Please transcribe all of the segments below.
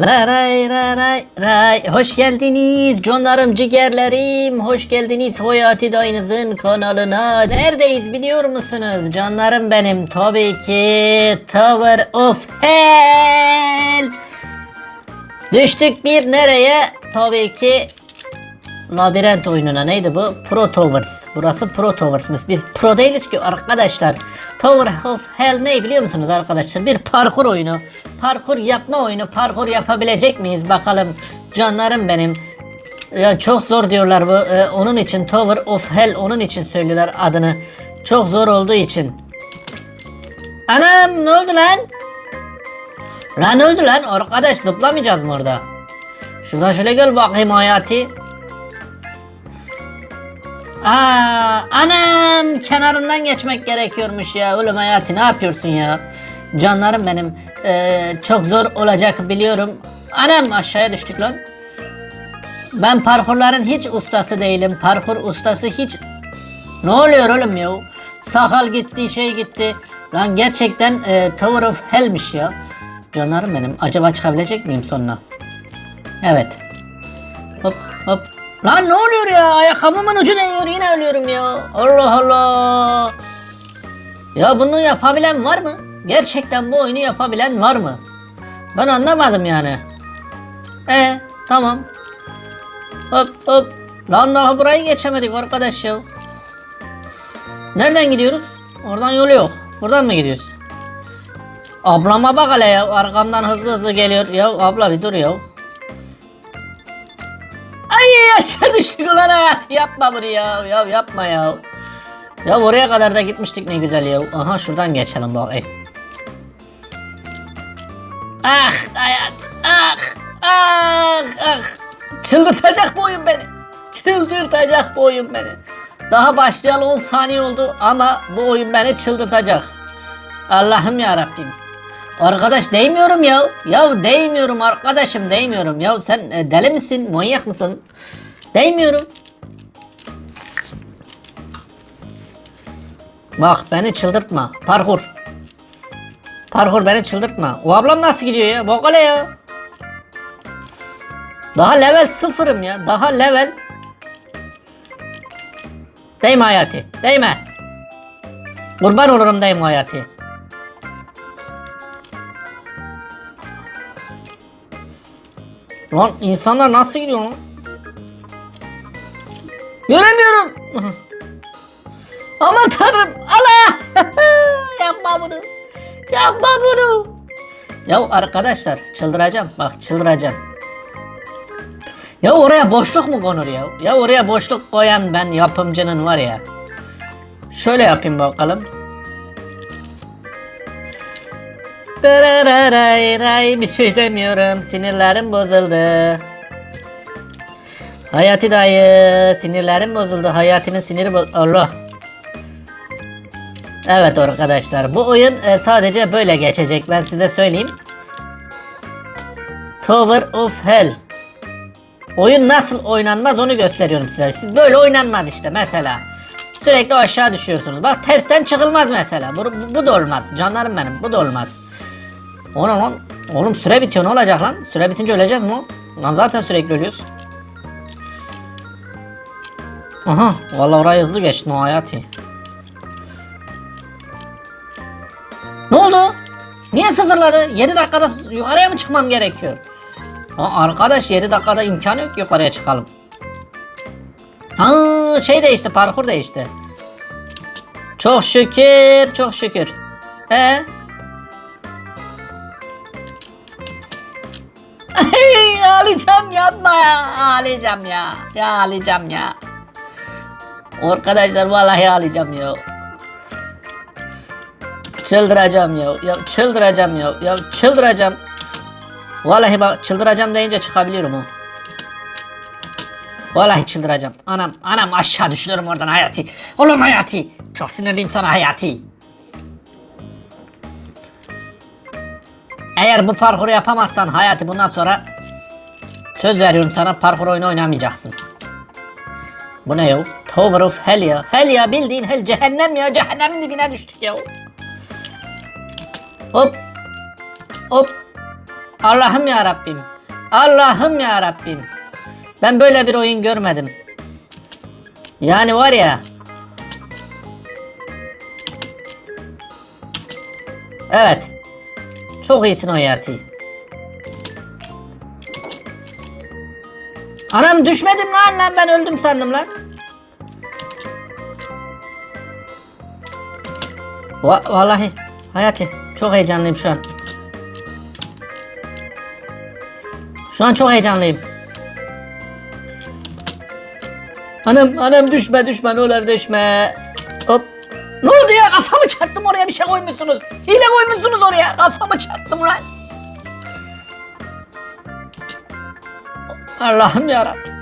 La ray ray ray ray hoş geldiniz canlarım ciğerlerim. Hoş geldiniz Hayati Dayınızın kanalına. Neredeyiz biliyor musunuz? Canlarım benim. Tabii ki Tower of Hell. Düştük bir nereye? Tabii ki Labirent oyununa neydi bu? Pro Towers. Burası Pro Towers. Biz pro değiliz ki arkadaşlar. Tower of Hell ne biliyor musunuz arkadaşlar? Bir parkur oyunu. Parkur yapma oyunu. Parkur yapabilecek miyiz bakalım. Canlarım benim. Ya çok zor diyorlar bu. Ee, onun için Tower of Hell onun için söylüyorlar adını. Çok zor olduğu için. Anam ne oldu lan? Lan oldu lan? Arkadaş zıplamayacağız mı orada? Şuradan şöyle gel bakayım Hayati. Aa, anam kenarından geçmek gerekiyormuş ya. Oğlum Hayati ne yapıyorsun ya? Canlarım benim. Ee, çok zor olacak biliyorum. Anam aşağıya düştük lan. Ben parkurların hiç ustası değilim. Parkur ustası hiç... Ne oluyor oğlum ya? Sakal gitti, şey gitti. Lan gerçekten e, Tower of Hell'miş ya. Canlarım benim. Acaba çıkabilecek miyim sonuna? Evet. Hop hop. Lan ne oluyor ya? Ayakkabımın ucu değiyor yine ölüyorum ya. Allah Allah. Ya bunu yapabilen var mı? Gerçekten bu oyunu yapabilen var mı? Ben anlamadım yani. E tamam. Hop hop. Lan daha burayı geçemedik arkadaş ya. Nereden gidiyoruz? Oradan yolu yok. Buradan mı gidiyoruz? Ablama bak hele ya. Arkamdan hızlı hızlı geliyor. Ya abla bir dur ya. Ay aşağı düştük ulan hayat. Yapma bunu ya. Ya yapma ya. Ya oraya kadar da gitmiştik ne güzel ya. Aha şuradan geçelim bakayım. Ah hayat. Ah. Ah. Ah. Çıldırtacak bu oyun beni. Çıldırtacak bu oyun beni. Daha başlayalı 10 saniye oldu ama bu oyun beni çıldırtacak. Allah'ım ya Rabbim. Arkadaş değmiyorum ya. Ya değmiyorum arkadaşım değmiyorum. Ya sen e, deli misin? Manyak mısın? Değmiyorum. Bak beni çıldırtma. Parkur. Parkur beni çıldırtma. O ablam nasıl gidiyor ya? Bak hele ya. Daha level sıfırım ya. Daha level. Değme Hayati. Değme. Kurban olurum değme Hayati. Lan insanlar nasıl gidiyor lan? Göremiyorum. Aman tanrım. Allah. Yapma bunu. Yapma bunu. Ya arkadaşlar çıldıracağım. Bak çıldıracağım. Ya oraya boşluk mu konur ya? Ya oraya boşluk koyan ben yapımcının var ya. Şöyle yapayım bakalım. Darararay ray bir şey demiyorum. Sinirlerim bozuldu. Hayati dayı sinirlerim bozuldu. Hayati'nin siniri boz... Allah. Evet arkadaşlar bu oyun e, sadece böyle geçecek ben size söyleyeyim. Tower of Hell. Oyun nasıl oynanmaz onu gösteriyorum size. Siz böyle oynanmaz işte mesela. Sürekli aşağı düşüyorsunuz. Bak tersten çıkılmaz mesela. Bu, bu, bu da olmaz. Canlarım benim bu da olmaz. O ne lan? Oğlum süre bitiyor ne olacak lan? Süre bitince öleceğiz mi? Lan zaten sürekli ölüyoruz. Aha vallahi oraya hızlı geçtin o hayati. Ne oldu? Niye sıfırladı? 7 dakikada yukarıya mı çıkmam gerekiyor? Aa, arkadaş 7 dakikada imkanı yok yukarıya çıkalım. Ha şey değişti parkur değişti. Çok şükür çok şükür. E Ay, ağlayacağım yapma ya. Ağlayacağım ya. Ya ağlayacağım ya. Arkadaşlar vallahi ağlayacağım ya. Çıldıracağım ya. Ya çıldıracağım ya. Ya çıldıracağım. Vallahi bak çıldıracağım deyince çıkabiliyorum ha. Vallahi çıldıracağım. Anam anam aşağı düşüyorum oradan Hayati. Oğlum Hayati. Çok sinirliyim sana Hayati. Eğer bu parkuru yapamazsan Hayati bundan sonra söz veriyorum sana parkur oyunu oynamayacaksın. Bu ne ya? Tower of Hell ya. Hell ya bildiğin hell cehennem ya. Cehennemin dibine düştük ya. Hop. Hop. Allah'ım ya Rabbim. Allah'ım ya Rabbim. Ben böyle bir oyun görmedim. Yani var ya. Evet. Çok iyisin Hayati. Anam düşmedim lan lan ben öldüm sandım lan. Va vallahi Hayati çok heyecanlıyım şu an. Şu an çok heyecanlıyım. Anam anam düşme düşme ne olur düşme. Hop. Ne oldu kafamı çarptım oraya bir şey koymuşsunuz. Hile koymuşsunuz oraya kafamı çarptım lan. Allah'ım yarabbim.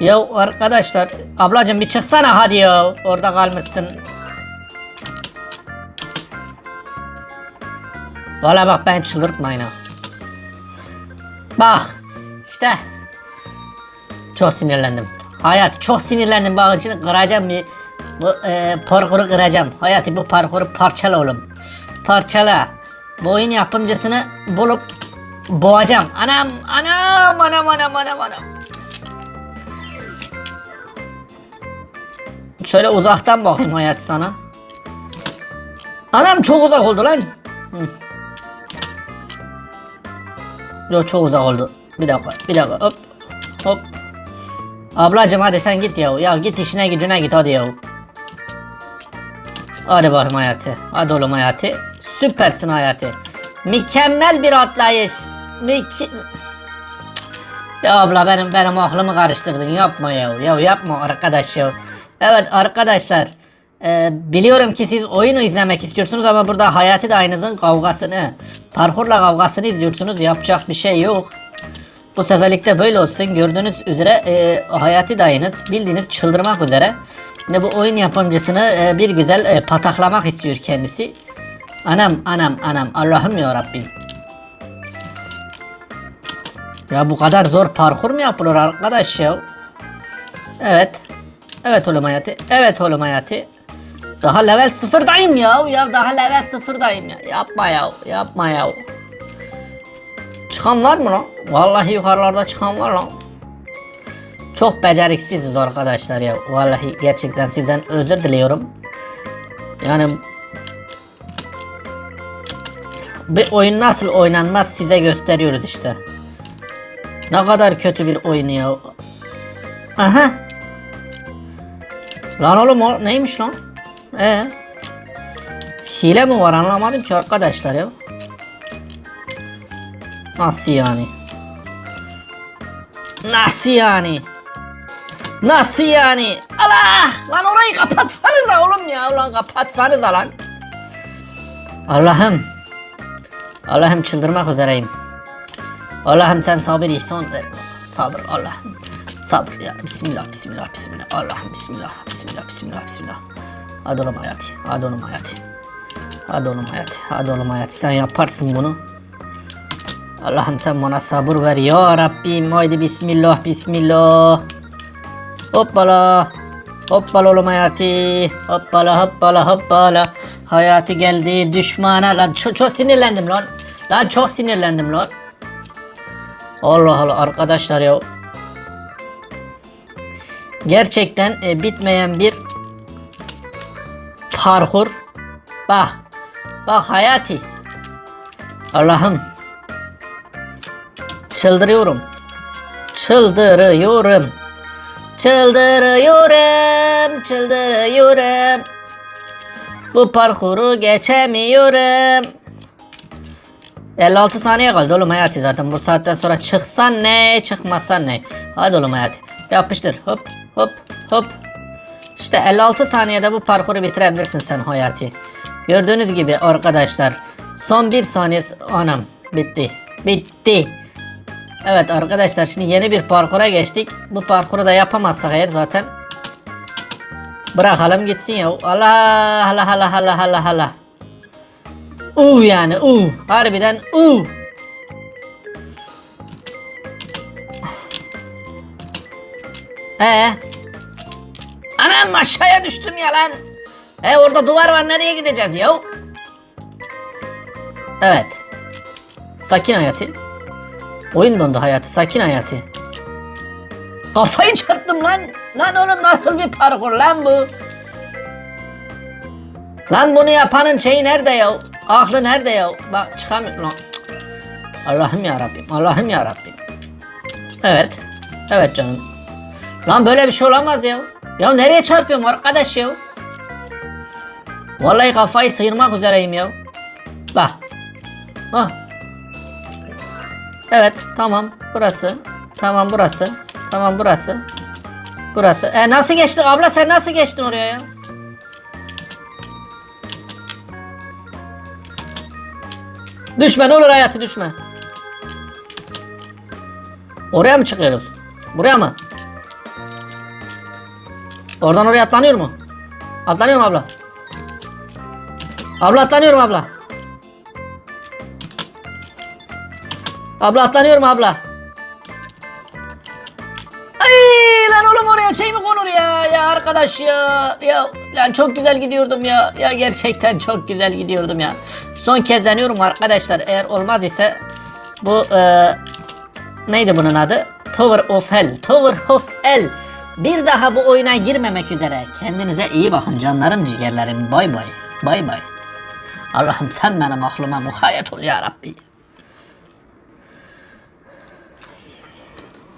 Ya arkadaşlar ablacım bir çıksana hadi ya orada kalmışsın. Valla bak ben çıldırtmayın ha. Bak işte çok sinirlendim. Hayat çok sinirlendim bak için kıracağım bir bu e, parkuru kıracağım. Hayati bu parkuru parçala oğlum. Parçala. Bu oyun yapımcısını bulup boğacağım. Anam anam anam anam anam anam. Şöyle uzaktan bakayım hayat sana. Anam çok uzak oldu lan. Hı. Yok çok uzak oldu. Bir dakika, bir dakika. Hop, hop. Ablacım hadi sen git ya. Ya git işine gücüne git hadi ya. Hadi bakayım Hayati. Hadi oğlum Hayati. Süpersin Hayati. Mükemmel bir atlayış. Miki... Ya abla benim benim aklımı karıştırdın. Yapma ya. Ya yapma arkadaş ya. Evet arkadaşlar. e, biliyorum ki siz oyunu izlemek istiyorsunuz ama burada Hayati de aynınızın kavgasını, parkurla kavgasını izliyorsunuz. Yapacak bir şey yok. Bu seferlikte böyle olsun. Gördüğünüz üzere e, Hayati dayınız bildiğiniz çıldırmak üzere. Şimdi bu oyun yapımcısını e, bir güzel e, pataklamak istiyor kendisi. Anam anam anam Allah'ım ya Rabbim. Ya bu kadar zor parkur mu yapılır arkadaş ya? Evet. Evet oğlum Hayati. Evet oğlum Hayati. Daha level sıfırdayım ya. Ya daha level sıfırdayım ya. Yapma ya. Yapma ya. Çıkan var mı lan? Vallahi yukarılarda çıkan var lan. Çok beceriksiziz arkadaşlar ya. Vallahi gerçekten sizden özür diliyorum. Yani bir oyun nasıl oynanmaz size gösteriyoruz işte. Ne kadar kötü bir oyun ya. Aha. Lan oğlum neymiş lan? Ee? Hile mi var anlamadım ki arkadaşlar ya. Nasıl yani? Nasıl yani? Nasıl yani? Allah! Lan orayı kapatsanıza oğlum ya. Ulan kapatsanıza lan. Allah'ım. Allah'ım çıldırmak üzereyim. Allah'ım sen sabır ihsan ver. Sabır Allah'ım. Sabır ya. Bismillah, bismillah, bismillah. Allah'ım bismillah, bismillah, bismillah, bismillah. Hadi oğlum hayati. Hadi oğlum hayati. Hadi oğlum hayati. Hadi oğlum hayati. Sen yaparsın bunu. Allah'ım sen bana sabır ver ya Rabbim. Haydi bismillah bismillah. Hoppala. Hoppala oğlum hayati. Hoppala hoppala hoppala. Hayati geldi düşmana. Lan çok, çok sinirlendim lan. Lan çok sinirlendim lan. Allah Allah arkadaşlar ya. Gerçekten e, bitmeyen bir parkur. Bak. Bak hayati. Allah'ım. Çıldırıyorum. Çıldırıyorum. Çıldırıyorum. Çıldırıyorum. Bu parkuru geçemiyorum. 56 saniye kaldı oğlum Hayati zaten bu saatten sonra çıksan ne çıkmazsan ne. Hadi oğlum Hayati yapıştır hop hop hop. İşte 56 saniyede bu parkuru bitirebilirsin sen Hayati. Gördüğünüz gibi arkadaşlar son bir saniye anam bitti bitti. Evet arkadaşlar şimdi yeni bir parkura geçtik. Bu parkuru da yapamazsak eğer zaten bırakalım gitsin ya. Allah Allah Allah Allah Allah Allah. U yani u harbiden u. Ee? Anam aşağıya düştüm ya lan. E orada duvar var nereye gideceğiz ya? Evet. Sakin Hayati. Oyun dondu Hayati. Sakin Hayati. Kafayı çarptım lan. Lan oğlum nasıl bir parkur lan bu? Lan bunu yapanın şeyi nerede ya? Aklı nerede ya? Bak çıkamıyorum lan. Allah'ım ya Rabbim. Allah'ım ya Rabbim. Evet. Evet canım. Lan böyle bir şey olamaz ya. Ya nereye çarpıyorum arkadaş ya? Vallahi kafayı sıyırmak üzereyim ya. Bak. Bak. Evet tamam burası. Tamam burası. Tamam burası. Burası. E nasıl geçtin abla sen nasıl geçtin oraya ya? Düşme ne olur hayatı düşme. Oraya mı çıkıyoruz? Buraya mı? Oradan oraya atlanıyor mu? Atlanıyor mu abla? Abla atlanıyorum abla. Abla atlanıyorum abla. Ay lan oğlum oraya şey mi konur ya? Ya arkadaş ya. Ya lan çok güzel gidiyordum ya. Ya gerçekten çok güzel gidiyordum ya. Son kez deniyorum arkadaşlar. Eğer olmaz ise bu e, neydi bunun adı? Tower of Hell. Tower of Hell. Bir daha bu oyuna girmemek üzere. Kendinize iyi bakın canlarım ciğerlerim. Bay bay. Bay bay. Allah'ım sen benim aklıma mukayyet ol ya Rabbi.